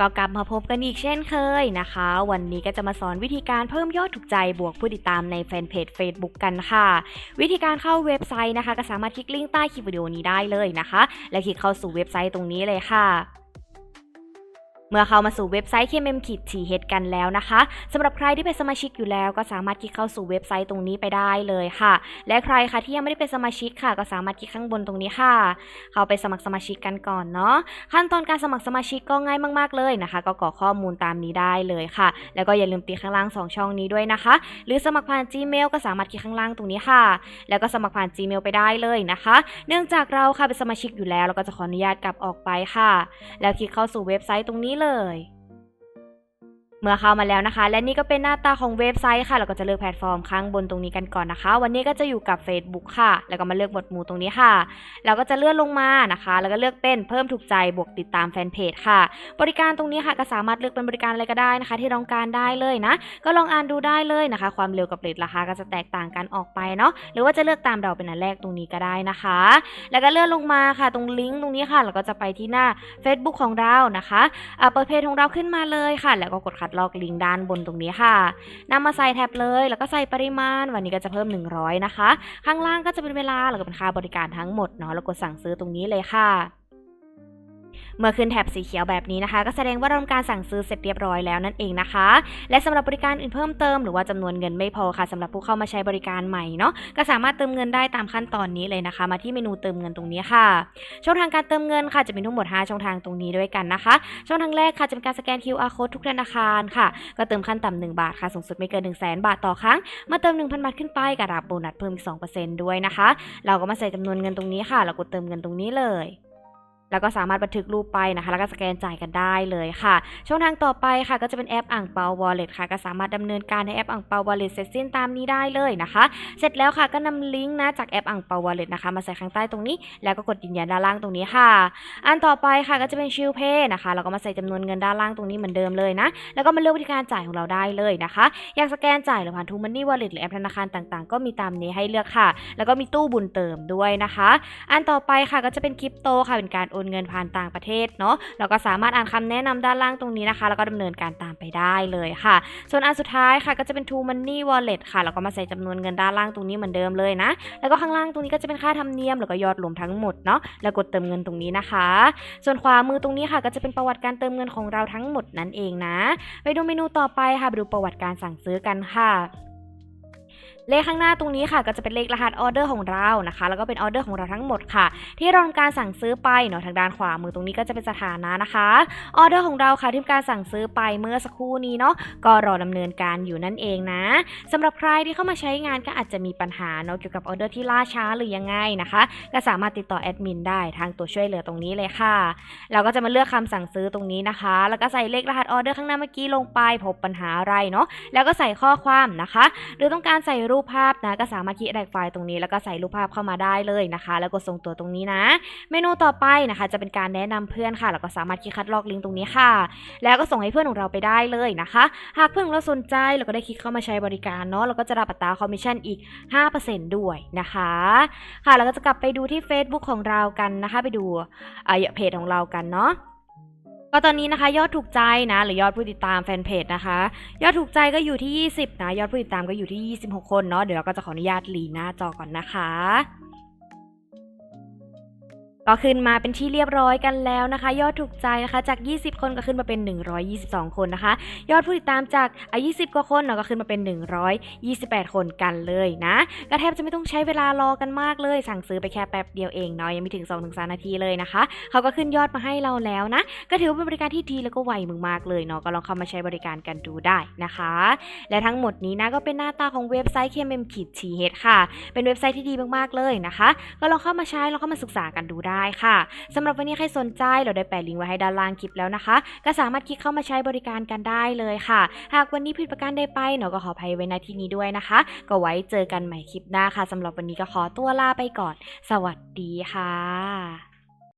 ก็กลับมาพบกันอีกเช่นเคยนะคะ วันนี้ก็จะมาสอนวิธีการเพิ่มยอดถูกใจบวกผู้ติดตามในแฟนเพจ Facebook กันค่ะ วิธีการเข้าเว็บไซต์นะคะ ก็สามารถคลิกลิงก์ใต้คลิปวิดีโอนี้ได้เลยนะคะ แล้วคลิกเข้าสู่เว็บไซต์ตรงนี้เลยค่ะ เมื่อเข้ามาสู่เว็บไซต์ KMM ขีด TH กันแล้วนะคะสำหรับใครที่เป็นสมาชิกอยู่แล้ว ก็สามารถคลิกเข้าสู่เว็บไซต์ตรงนี้ไปได้เลยค่ะ และใครคะที่ยังไม่ได้เป็นสมาชิกค่ะ ก็สามารถคลิกข้างบนตรงนี้ค่ะ เข้าไปสมัครสมาชิกกันก่อนเนาะขั้นตอนการสมัครสมาชิกก็ง่ายมากๆเลยนะคะ ก็กรอกข้อมูลตามนี้ได้เลยค่ะ แล้วก็อย่าลืมติดข้างล่าง 2 ช่องนี้ด้วยนะคะ หรือสมัครผ่าน Gmail ก็สามารถคลิกข้างล่างตรงนี้ค่ะ แล้วก็สมัครผ่าน Gmail ไปได้เลยนะคะ เนื่องจากเราค่ะเป็นสมาชิกอยู่แล้วเราก็จะขออนุญาตกลับออกไปค่ะ แล้วคลิกเข้าสู่เว็บไซต์ตรงนี้เลย เมื่อเข้ามาแล้วนะคะ และนี่ก็เป็นหน้าตาของเว็บไซต์ค่ะ เราก็จะเลือกแพลตฟอร์มข้างบนตรงนี้กันก่อนนะคะ วันนี้ก็จะอยู่กับ Facebook ค่ะ แล้วก็มาเลือกหมวดหมู่ตรงนี้ค่ะ เราก็จะเลื่อนลงมานะคะ แล้วก็เลือกเป็นเพิ่มถูกใจบวกติดตามแฟนเพจค่ะ บริการตรงนี้ค่ะก็สามารถเลือกเป็นบริการอะไรก็ได้นะคะ ที่ต้องการได้เลยนะ ก็ลองอ่านดูได้เลยนะคะ ความเร็วกับเรทราคาก็จะแตกต่างกันออกไปเนาะ หรือว่าจะเลือกตามเราเป็นอันแรกตรงนี้ก็ได้นะคะ แล้วก็เลื่อนลงมาค่ะ ตรงลิงก์ตรงนี้ค่ะ เราก็จะไปที่หน้า Facebook ของเรานะคะอ่าเปิดเพจของเราขึ้นมาเลยค่ะ แล้วก็กดคัดลอกลิงก์ด้านบนตรงนี้ค่ะนำมาใส่แท็บเลย แล้วก็ใส่ปริมาณ วันนี้ก็จะเพิ่ม 100 นะคะ ข้างล่างก็จะเป็นเวลาแล้วก็เป็นค่าบริการทั้งหมดเนาะแล้วกดสั่งซื้อตรงนี้เลยค่ะ เมื่อขึ้นแถบสีเขียวแบบนี้นะคะ ก็แสดงว่าเราทำการสั่งซื้อเสร็จเรียบร้อยแล้วนั่นเองนะคะ และสำหรับบริการอื่นเพิ่มเติมหรือว่าจำนวนเงินไม่พอค่ะสำหรับผู้เข้ามาใช้บริการใหม่เนาะก็สามารถเติมเงินได้ตามขั้นตอนนี้เลยนะคะ มาที่เมนูเติมเงินตรงนี้ค่ะ ช่องทางการเติมเงินค่ะจะมีทั้งหมด 5 ช่องทางตรงนี้ด้วยกันนะคะ ช่องทางแรกค่ะจะเป็นการสแกน QR code ทุกธนาคารค่ะ ก็เติมขั้นต่ำ1บาทค่ะสูงสุดไม่เกิน1 0 0 0 0แบาทต่อครั้งมาเติม 1,000 บาทขึ้นไปกระดับโบนัสเพิ่มอีก2%ด้วยนะคะ เราก็มาใส่จำนวนเงินตรงนี้ค่ะแล้วกดเติมเงินตรงนี้เลย แล้วก็สามารถบันทึกรูปไปนะคะ แล้วก็สแกนจ่ายกันได้เลยค่ะ ช่องทางต่อไปค่ะ ก็จะเป็นแอปอ่างเปา Wallet ค่ะ ก็สามารถดำเนินการในแอปอ่างเปา Wallet เสร็จสิ้นตามนี้ได้เลยนะคะ เสร็จแล้วค่ะก็นำลิงก์นะจากแอปอ่างเปา Wallet นะคะมาใส่ข้างใต้ตรงนี้ แล้วก็กดยืนยันด้านล่างตรงนี้ค่ะ อันต่อไปค่ะก็จะเป็นชิลเพย์นะคะ เราก็มาใส่จำนวนเงินด้านล่างตรงนี้เหมือนเดิมเลยนะ แล้วก็มาเลือกวิธีการจ่ายของเราได้เลยนะคะ อยากสแกนจ่ายหรือผ่านทูมันนี่วอลเล็ตหรือแอปธนาคารต่างๆ ก็มีตามนี้ให้เลือกค่ะ แล้วก็มีตู้บุญเติมด้วยนะคะ อันต่อไปค่ะก็จะเป็นคริปโตค่ะเป็นการโอนเงินผ่านต่างประเทศเนาะเราก็สามารถอ่านคำแนะนำด้านล่างตรงนี้นะคะ แล้วก็ดำเนินการตามไปได้เลยค่ะ ส่วนอันสุดท้ายค่ะก็จะเป็น True Money Wallet ค่ะแล้วก็มาใส่จำนวนเงินด้านล่างตรงนี้เหมือนเดิมเลยนะ แล้วก็ข้างล่างตรงนี้ก็จะเป็นค่าธรรมเนียมแล้วก็ยอดรวมทั้งหมดเนาะแล้วกดเติมเงินตรงนี้นะคะ ส่วนขวามือตรงนี้ค่ะก็จะเป็นประวัติการเติมเงินของเราทั้งหมดนั่นเองนะ ไปดูเมนูต่อไปค่ะไปดูประวัติการสั่งซื้อกันค่ะ เลขข้างหน้าตรงนี้ค่ะก็จะเป็นเลขรหัสออเดอร์ของเรานะคะ แล้วก็เป็นออเดอร์ของเราทั้งหมดค่ะ ที่เราทำการสั่งซื้อไปเนาะทางด้านขวามือตรงนี้ก็จะเป็นสถานะนะคะออเดอร์ของเราค่ะที่ทำการสั่งซื้อไปเมื่อสักครู่นี้เนาะก็รอดำเนินการอยู่นั่นเองนะสำหรับใครที่เข้ามาใช้งานก็อาจจะมีปัญหาเนาะเกี่ยวกับออเดอร์ที่ล่าช้าหรือยังไงนะคะ ก็สามารถติดต่อแอดมินได้ทางตัวช่วยเหลือตรงนี้เลยค่ะ เราก็จะมาเลือกคำสั่งซื้อตรงนี้นะคะ แล้วก็ใส่เลขรหัสออเดอร์ข้างหน้าเมื่อกี้ลงไปพบปัญหาอะไรเนาะแล้วก็ใส่ข้อความนะคะ หรือต้องการใส่รูปภาพนะก็สามารถคลิกแดกไฟล์ตรงนี้ แล้วก็ใส่รูปภาพเข้ามาได้เลยนะคะ แล้วกดส่งตัวตรงนี้นะ เมนูต่อไปนะคะ จะเป็นการแนะนำเพื่อนค่ะ แล้วก็สามารถคลิกคัดลอกลิงก์ตรงนี้ค่ะ แล้วก็ส่งให้เพื่อนของเราไปได้เลยนะคะ หากเพื่อนของเราสนใจเราก็ได้คลิกเข้ามาใช้บริการเนาะเราก็จะรับอัตราคอมมิชชั่นอีก 5%ด้วยนะคะค่ะแล้วก็จะกลับไปดูที่ Facebook ของเรากันนะคะ ไปดูอ่าเพจของเรากันเนาะ ก็ตอนนี้นะคะยอดถูกใจนะหรือยอดผู้ติดตามแฟนเพจนะคะ ยอดถูกใจก็อยู่ที่ 20 นะ ยอดผู้ติดตามก็อยู่ที่ 26 คนเนาะเดี๋ยวเราก็จะขออนุญาตลีหน้าจอก่อนนะคะ ก็ขึ้นมาเป็นที่เรียบร้อยกันแล้วนะคะ ยอดถูกใจนะคะจาก 20 คนก็ขึ้นมาเป็น 122 คนนะคะ ยอดผู้ติดตามจากอะ20กว่าคนเนาะก็ขึ้นมาเป็น 128 คนกันเลยนะก็แทบจะไม่ต้องใช้เวลารอกันมากเลย สั่งซื้อไปแค่แป๊บเดียวเองเนาะยังไม่ถึง2-3นาทีเลยนะคะเขาก็ขึ้นยอดมาให้เราแล้วนะ ก็ถือว่าเป็นบริการที่ดีแล้วก็ไวมากๆเลยเนาะก็ลองเข้ามาใช้บริการกันดูได้นะคะ และทั้งหมดนี้นะก็เป็นหน้าตาของเว็บไซต์ KMM ขีด TH ค่ะ เป็นเว็บไซต์ที่ดีมากๆเลยนะคะ ก็ลองเข้ามาใช้ลองเข้ามาศึกษากันดูได้ค่ะสำหรับวันนี้ใครสนใจเราได้แปะลิงก์ไว้ให้ด้านล่างคลิปแล้วนะคะ ก็สามารถคลิกเข้ามาใช้บริการกันได้เลยค่ะ หากวันนี้ผิดประการใดไปเนาะก็ขออภัยไว้ณที่นี้ด้วยนะคะ ก็ไว้เจอกันใหม่คลิปหน้าค่ะสำหรับวันนี้ก็ขอตัวลาไปก่อน สวัสดีค่ะ